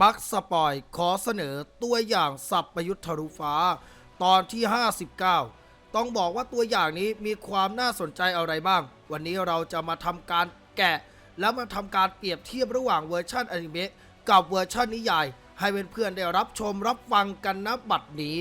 บักสปอยขอเสนอตัวอย่างสับประยุทธ์ทะลุฟ้า ตอนที่ 59 ต้องบอกว่าตัวอย่างนี้มีความน่าสนใจอะไรบ้าง วันนี้เราจะมาทำการแกะ แล้วมาทำการเปรียบเทียบระหว่างเวอร์ชันอนิเมะกับเวอร์ชันนิยาย ให้เพื่อนๆได้รับชมรับฟังกันนะบัดนี้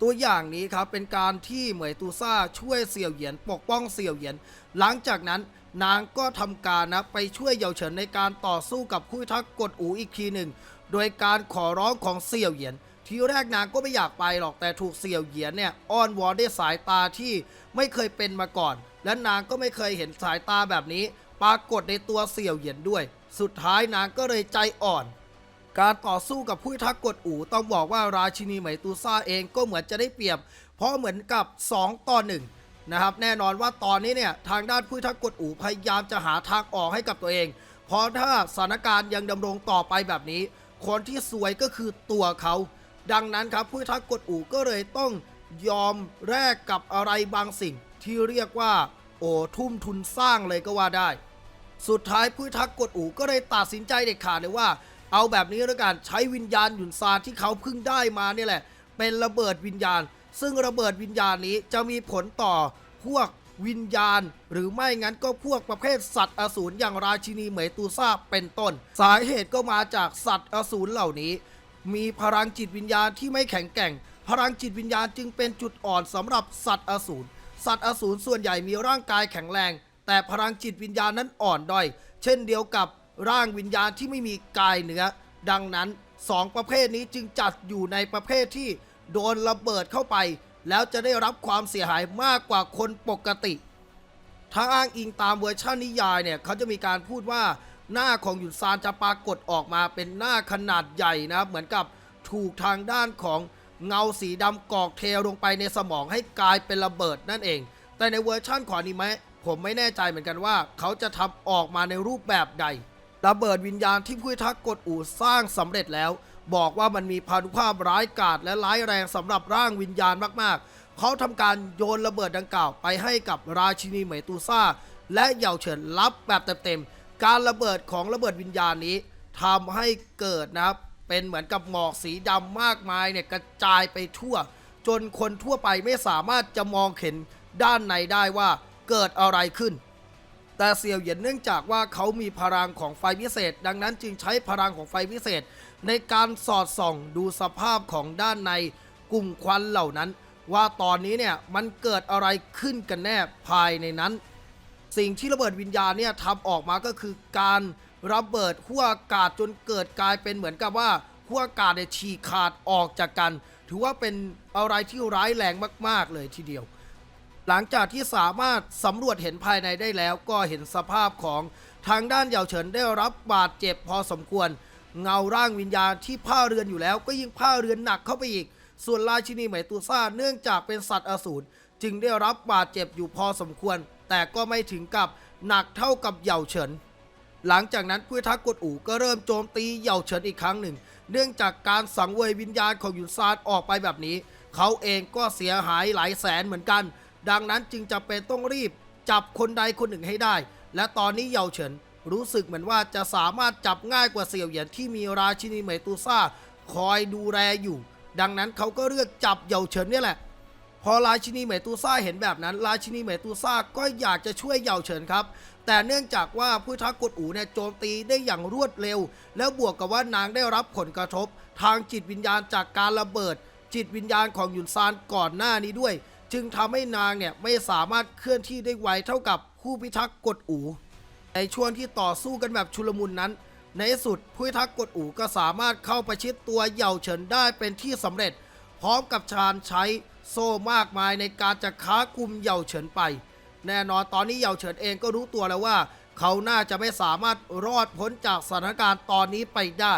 ตัวอย่างนี้ครับเป็นการที่เหมยตูซ่าช่วยเสี่ยวเหยียนปกป้องเสี่ยวเหยียน หลังจากนั้นนางก็ทำการนะไปช่วยเยาเฉินในการต่อสู้กับผู้พิทักกดอูอีกทีหนึ่ง โดยการขอร้องของเสี่ยวเหยียน ทีแรกนางก็ไม่อยากไปหรอกแต่ถูกเสี่ยวเหยียนเนี่ยอ้อนวอนด้วยสายตาที่ไม่เคยเป็นมาก่อน และนางก็ไม่เคยเห็นสายตาแบบนี้ ปรากฏในตัวเสี่ยวเหยียนด้วย สุดท้ายนางก็เลยใจอ่อน การต่อสู้กับผู้ทักกดอู่ต้องบอกว่าราชินีไหมตูซ่าเองก็เหมือนจะได้เปรียบ เพราะเหมือนกับ 2 ต่อ1นะครับแน่นอนว่าตอนนี้เนี่ยทางด้านผู้ทักกดอู่พยายามจะหาทางออกให้กับตัวเอง เพราะถ้าสถานการณ์ยังดำรงต่อไปแบบนี้ คนที่สวยก็คือตัวเขา ดังนั้นครับผู้พิทักษ์กดอู่ก็เลยต้องยอมแลกกับอะไรบางสิ่ง ที่เรียกว่า โอ้ทุ่มทุนสร้างเลยก็ว่าได้ สุดท้ายผู้พิทักษ์กดอู่ก็เลยตัดสินใจเด็ดขาดเลยว่า เอาแบบนี้แล้วกันใช้วิญญาณหยุนซานที่เขาเพิ่งได้มาเนี่ยแหละ เป็นระเบิดวิญญาณ ซึ่งระเบิดวิญญาณนี้จะมีผลต่อพวก วิญญาณ หรือไม่งั้นก็พวกประเภทสัตว์อสูรอย่างราชินีเหมยตูซาเป็นต้น สาเหตุก็มาจากสัตว์อสูรเหล่านี้ มีพลังจิตวิญญาณที่ไม่แข็งแกร่ง พลังจิตวิญญาณจึงเป็นจุดอ่อนสำหรับสัตว์อสูรสัตว์อสูรส่วนใหญ่มีร่างกายแข็งแรง แต่พลังจิตวิญญาณนั้นอ่อนด้อย เช่นเดียวกับร่างวิญญาณที่ไม่มีกายเนื้อ ดังนั้นสองประเภทนี้จึงจัดอยู่ในประเภทที่โดนระเบิดเข้าไป แล้วจะได้รับความเสียหายมากกว่าคนปกติ ถ้าอ้างอิงตามเวอร์ชันนิยายเนี่ยเขาจะมีการพูดว่าหน้าของหยุนซานจะปรากฏออกมาเป็นหน้าขนาดใหญ่นะครับ เหมือนกับถูกทางด้านของเงาสีดำกอกเทลงไปในสมองให้กลายเป็นระเบิดนั่นเอง แต่ในเวอร์ชั่นของอนิเมผมไม่แน่ใจเหมือนกันว่า เขาจะทำออกมาในรูปแบบใด ระเบิดวิญญาณที่ผู้ทักกดอู่สร้างสำเร็จแล้ว บอกว่ามันมีพานุภาพร้ายกาจและร้ายแรงสำหรับร่างวิญญาณมากๆ เขาทำการโยนระเบิดดังกล่าวไปให้กับราชินีเหมยตูซ่า และเหย่าเฉินรับแบบเต็มๆ การระเบิดของระเบิดวิญญาณนี้ทำให้เกิดนะครับ เป็นเหมือนกับหมอกสีดำมากมายเนี่ยกระจายไปทั่ว จนคนทั่วไปไม่สามารถจะมองเห็นด้านในได้ว่าเกิดอะไรขึ้น แต่เสี่ยวเหยียนเนื่องจากว่าเขามีพลังของไฟพิเศษ ดังนั้นจึงใช้พลังของไฟพิเศษ ในการสอดส่องดูสภาพของด้านในกลุ่มควันเหล่านั้น ว่าตอนนี้เนี่ยมันเกิดอะไรขึ้นกันแน่ภายในนั้น สิ่งที่ระเบิดวิญญาณเนี่ยทำออกมาก็คือการระเบิดขั้วอากาศจนเกิดกลายเป็นเหมือนกับว่าขั้วอากาศเนี่ยฉีกขาดออกจากกัน ถือว่าเป็นอะไรที่ร้ายแรงมาก ๆ เลยทีเดียว หลังจากที่สามารถสำรวจเห็นภายในได้แล้ว ก็เห็นสภาพของทางด้านเหยาเฉินได้รับบาดเจ็บพอสมควร เงาร่างวิญญาณที่ผ้าเรือนอยู่แล้ว ก็ยิ่งผ้าเรือนหนักเข้าไปอีก ส่วนราชินีไหมตูซ่าเนื่องจากเป็นสัตว์อสูรจึงได้รับบาดเจ็บอยู่พอสมควร แต่ก็ไม่ถึงกับหนักเท่ากับเหยาเฉิน หลังจากนั้นผู้พิทักกดอู่ก็เริ่มโจมตีเหย่าเฉินอีกครั้งหนึ่ง เนื่องจากการสังเวยวิญญาณของหยุนซานออกไปแบบนี้ เขาเองก็เสียหายหลายแสนเหมือนกัน ดังนั้นจึงจะเป็นต้องรีบจับคนใดคนหนึ่งให้ได้ และตอนนี้เหย่าเฉิน รู้สึกเหมือนว่าจะสามารถจับง่ายกว่าเสี่ยวเหยียนที่มีราชินีเหมยตูซ่า คอยดูแลอยู่ ดังนั้นเขาก็เลือกจับเหย่าเฉินนี่แหละ พอราชินีเหมยตูซ่าเห็นแบบนั้น ราชินีเหมยตูซ่าก็อยากจะช่วยเหย่าเฉินครับ แต่เนื่องจากว่าผู้ทักกดอูเนี่ยโจมตีได้อย่างรวดเร็ว แล้วบวกกับว่านางได้รับผลกระทบ ทางจิตวิญญาณจากการระเบิด จิตวิญญาณของหยุนซานก่อนหน้านี้ด้วย จึงทำให้นางเนี่ยไม่สามารถเคลื่อนที่ได้ไวเท่ากับผู้พิทักษ์กดอู ในช่วงที่ต่อสู้กันแบบชุลมุนนั้น ในที่สุดผู้ทักษ์กดอู่ก็สามารถเข้าประชิดตัวเหย่าเฉินได้เป็นที่สำเร็จ พร้อมกับชาญใช้โซ่มากมายในการจะค้าคุมเหย่าเฉินไป แน่นอนตอนนี้เหย่าเฉินเองก็รู้ตัวแล้วว่า เขาน่าจะไม่สามารถรอดพ้นจากสถานการณ์ตอนนี้ไปได้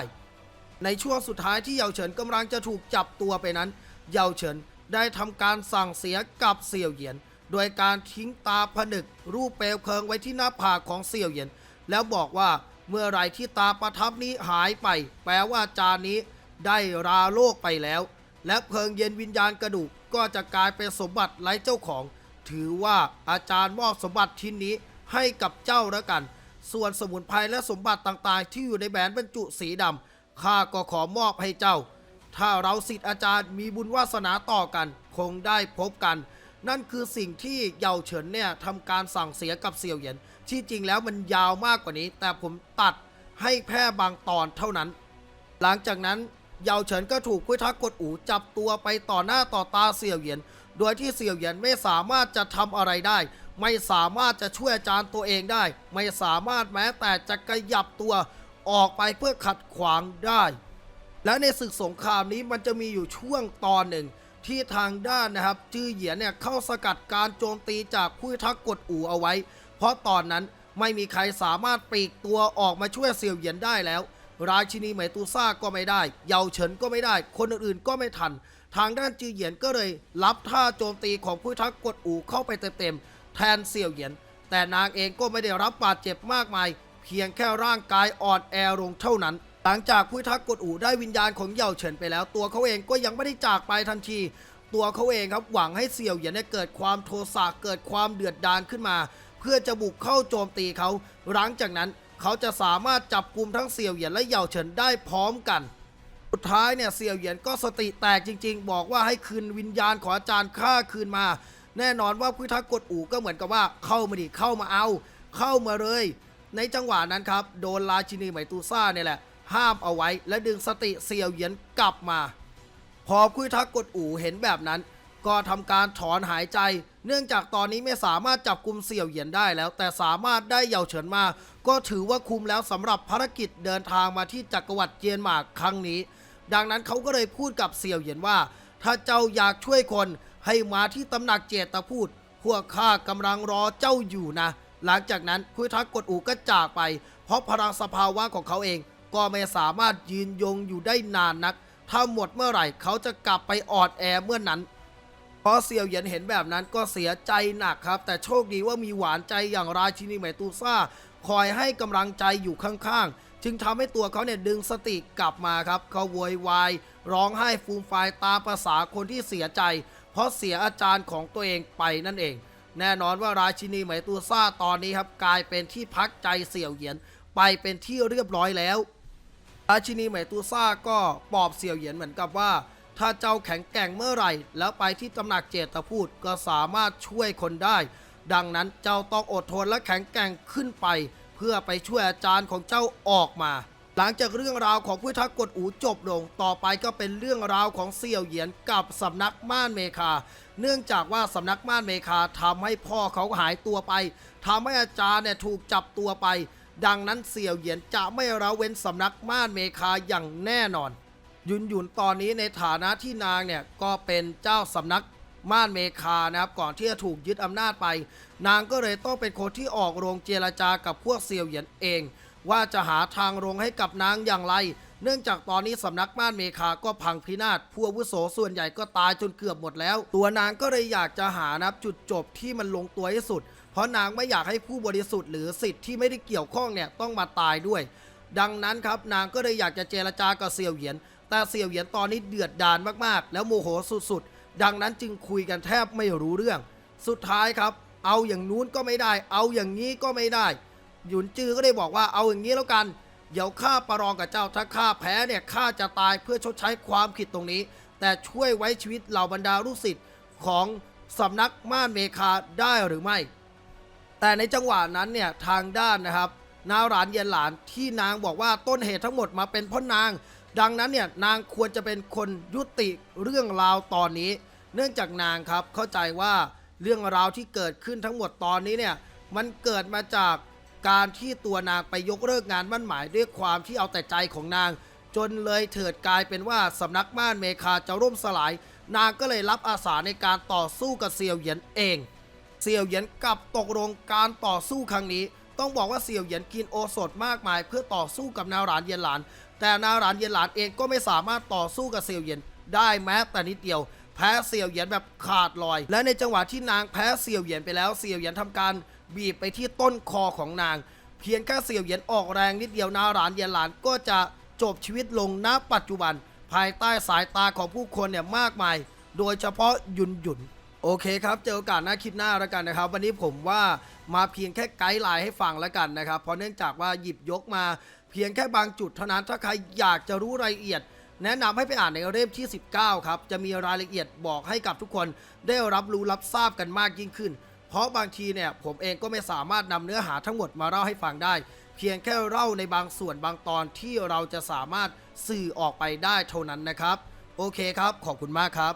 ในช่วงสุดท้ายที่เหย่าเฉินกำลังจะถูกจับตัวไปนั้นเหย่าเฉินได้ทำการสั่งเสียกับเสี่ยวเหยียน โดยการทิ้งตาผนึก รูปเปลวเพลิงไว้ที่หน้าผากของเสี่ยวเหยียน แล้วบอกว่าเมื่อไรที่ตาประทับนี้หายไป แปลว่าจานนี้ได้ราโลกไปแล้ว และเพลิงเย็นวิญญาณกระดูกก็จะกลายเป็นสมบัติไร้เจ้าของ ถือว่าอาจารย์มอบสมบัติชิ้นนี้ให้กับเจ้าแล้วกัน ส่วนสมุนไพรและสมบัติต่างๆ ที่อยู่ในแบรนบรรจุสีดำข้าก็ขอมอบให้เจ้า ถ้าเราสิทธิ์อาจารย์มีบุญวาสนาต่อกัน คงได้พบกัน นั่นคือสิ่งที่เยาเฉินเนี่ยทำการสั่งเสียกับเสี่ยวเหยียน ที่จริงแล้วมันยาวมากกว่านี้ แต่ผมตัดให้แค่บางตอนเท่านั้น หลังจากนั้นเยาเฉินก็ถูกกุ้ยทักกดอูจับตัวไปต่อหน้าต่อตาเสี่ยวเหยียน โดยที่เสี่ยวเหยียนไม่สามารถจะทำอะไรได้ ไม่สามารถจะช่วยอาจารย์ตัวเองได้ ไม่สามารถแม้แต่จะขยับตัวออกไปเพื่อขัดขวางได้ และในศึกสงครามนี้มันจะมีอยู่ช่วงตอนหนึ่ง ที่ทางด้านนะครับ จื้อเหยียนเนี่ยเข้าสกัดการโจมตีจากผู้ทักกดอู่เอาไว้ เพราะตอนนั้นไม่มีใครสามารถปลีกตัวออกมาช่วยเสี่ยวเหยียนได้แล้ว ราชินีไหมตูซ่าก็ไม่ได้ เยาเฉินก็ไม่ได้ คนอื่นๆก็ไม่ทัน ทางด้านจือเหยียนก็เลยรับท่าโจมตีของผู้ทักกดอู่เข้าไปเต็มๆแทนเสี่ยวเหยียน แต่นางเองก็ไม่ได้รับบาดเจ็บมากมาย เพียงแค่ร่างกายอ่อนแอลงเท่านั้น หลังจากผู้พิทักษ์กดอู่ได้วิญญาณของเหย่าเฉินไปแล้ว ตัวเขาเองก็ยังไม่ได้จากไปทันที ตัวเขาเองครับหวังให้เสี่ยวเหยียนเนี่ยเกิดความโทสะเกิดความเดือดดาลขึ้นมา เพื่อจะบุกเข้าโจมตีเขาหลังจากนั้นเขาจะสามารถจับกลุ่มทั้งเสี่ยวเหยียนและเหย่าเฉินได้พร้อมกัน สุดท้ายเนี่ยเสี่ยวเหยียนก็สติแตกจริง ๆ บอกว่าให้คืนวิญญาณของอาจารย์ข้าคืนมา แน่นอนว่าพิทักษ์กดอู่ก็เหมือนกับว่าเข้ามาดิเข้ามาเอา เข้ามาเลย ในจังหวะนั้นครับโดนราชินีไหมตูซ่าเนี่ยแหละ ห้ามเอาไว้และดึงสติเสี่ยวเหยียนกลับมา พอคุยทักกดอู่เห็นแบบนั้น ก็ทำการถอนหายใจ เนื่องจากตอนนี้ไม่สามารถจับกลุ่มเสี่ยวเหยียนได้แล้ว แต่สามารถได้เหย่าเฉินมา ก็ถือว่าคุมแล้วสำหรับภารกิจเดินทางมาที่จักรวรรดิเจียนหมากครั้งนี้ ดังนั้นเขาก็เลยพูดกับเสี่ยวเหยียนว่า ถ้าเจ้าอยากช่วยคน ให้มาที่ตำหนักเจตพูดพวกข้ากำลังรอเจ้าอยู่นะ หลังจากนั้นคุยทักกดอูก็จากไป เพราะพลังสภาวะของเขาเอง ก็ไม่สามารถยืนยงอยู่ได้นานนัก ถ้าหมดเมื่อไหร่เขาจะกลับไปออดแอเมื่อนนั้นพอเซียวเหยียนเห็นแบบนั้นก็เสียใจหนักครับ แต่โชคดีว่ามีหวานใจอย่างราชินีไหมตูซ่า คอยให้กำลังใจอยู่ข้างๆ จึงทำให้ตัวเขาเนี่ยดึงสติกลับมาครับ เขาโวยวายร้องไห้ฟูมฟายตามภาษาคนที่เสียใจ เพราะเสียอาจารย์ของตัวเองไปนั่นเอง แน่นอนว่าราชินีไหมตูซ่าตอนนี้ครับกลายเป็นที่พักใจเสี่ยวเหยียนไปเป็นที่เรียบร้อยแล้ว ราชินีไหมตูซ่าก็ปอบเสี่ยวเหยียนเหมือนกับว่า ถ้าเจ้าแข็งแกร่งเมื่อไหร่ แล้วไปที่ตำหนักเจตพูดก็สามารถช่วยคนได้ ดังนั้นเจ้าต้องอดทนและแข็งแกร่งขึ้นไป เพื่อไปช่วยอาจารย์ของเจ้าออกมา หลังจากเรื่องราวของผู้ทักกดอูจบลง ต่อไปก็เป็นเรื่องราวของเสี่ยวเหยียนกับสำนักม่านเมคา เนื่องจากว่าสำนักม่านเมคาทำให้พ่อเขาหายตัวไปทำให้อาจารย์เนี่ยถูกจับตัวไป ดังนั้นเสี่ยวเหยียนจะไม่ระเว้นสำนักม่านเมคาอย่างแน่นอน ยุนหยุนตอนนี้ในฐานะที่นางเนี่ยก็เป็นเจ้าสำนักม่านเมคานะครับก่อนที่จะถูกยึดอำนาจไป นางก็เลยต้องเป็นคนที่ออกโรงเจรจากับพวกเซียวเหยียนเอง ว่าจะหาทางลงให้กับนางอย่างไร เนื่องจากตอนนี้สำนักม่านเมคาก็พังพินาศผู้อาวุโสส่วนใหญ่ก็ตายจนเกือบหมดแล้ว ตัวนางก็เลยอยากจะหานับจุดจบที่มันลงตัวที่สุด เพราะนางไม่อยากให้ผู้บริสุทธิ์หรือสิทธิ์ที่ไม่ได้เกี่ยวข้องเนี่ยต้องมาตายด้วย ดังนั้นครับนางก็เลยอยากจะเจรจากับเซียวเหยียน แต่เซียวเหยียนตอนนี้เดือดดาลมากๆ แล้วโมโหสุดๆ ดังนั้นจึงคุยกันแทบไม่รู้เรื่อง สุดท้ายครับ เอาอย่างนู้นก็ไม่ได้ เอาอย่างนี้ก็ไม่ได้ หยุนจือก็ได้บอกว่าเอาอย่างนี้แล้วกัน เดี๋ยวข้าประลองกับเจ้าถ้าข้าแพ้เนี่ยข้าจะตายเพื่อชดใช้ความผิดตรงนี้ แต่ช่วยไว้ชีวิตเหล่าบรรดาลูกศิษย์ของสำนักม่านเมคาได้หรือไม่ แต่ในจังหวะนั้นเนี่ยทางด้านนะครับนาหลานเย็นหลานที่นางบอกว่าต้นเหตุทั้งหมดมาเป็นพ่อนาง ดังนั้นเนี่ยนางควรจะเป็นคนยุติเรื่องราวตอนนี้ เนื่องจากนางครับเข้าใจว่าเรื่องราวที่เกิดขึ้นทั้งหมดตอนนี้เนี่ยมันเกิดมาจาก การที่ตัวนางไปยกเลิกงานมั่นหมายด้วยความที่เอาแต่ใจของนาง จนเลยเถิดกลายเป็นว่าสำนักม่านเมคาจะร่มสลาย นางก็เลยรับอาสาในการต่อสู้กับเซียวเหยียนเองเสี่ยวเหยียนกลับตกลงการต่อสู้ครั้งนี้ ต้องบอกว่าเสี่ยวเหยียนกินโอสถมากมาย เพื่อต่อสู้กับนาหลานเย็นหลาน แต่นาหลานเย็นหลานเองก็ไม่สามารถต่อสู้กับเสี่ยวเหยียนได้แม้แต่นิดเดียวแพ้เสี่ยวเหยียนแบบขาดลอย และในจังหวะที่นางแพ้เสี่ยวเหยียนไปแล้วเสี่ยวเหยียนทำการ บีบไปที่ต้นคอของนาง เพียงแค่เสี่ยวเหยียนออกแรงนิดเดียวนาหลานเย็นหลานก็จะจบชีวิตลงณปัจจุบัน ภายใต้สายตาของผู้คนเนี่ยมากมาย โดยเฉพาะหยุนหยุนโอเคครับ เจอโอกาสหน้าคลิปหน้าแล้วกันนะครับ วันนี้ผมว่ามาเพียงแค่ไกด์ไลน์ให้ฟังแล้วกันนะครับ เพราะเนื่องจากว่าหยิบยกมาเพียงแค่บางจุดเท่านั้นถ้าใครอยากจะรู้รายละเอียด แนะนำให้ไปอ่านในเล่มที่ 19 ครับ จะมีรายละเอียดบอกให้กับทุกคนได้รับรู้รับทราบกันมากยิ่งขึ้น เพราะบางทีเนี่ยผมเองก็ไม่สามารถนำเนื้อหาทั้งหมดมาเล่าให้ฟังได้ เพียงแค่เล่าในบางส่วนบางตอนที่เราจะสามารถสื่อออกไปได้เท่านั้นนะครับ โอเคครับ ขอบคุณมากครับ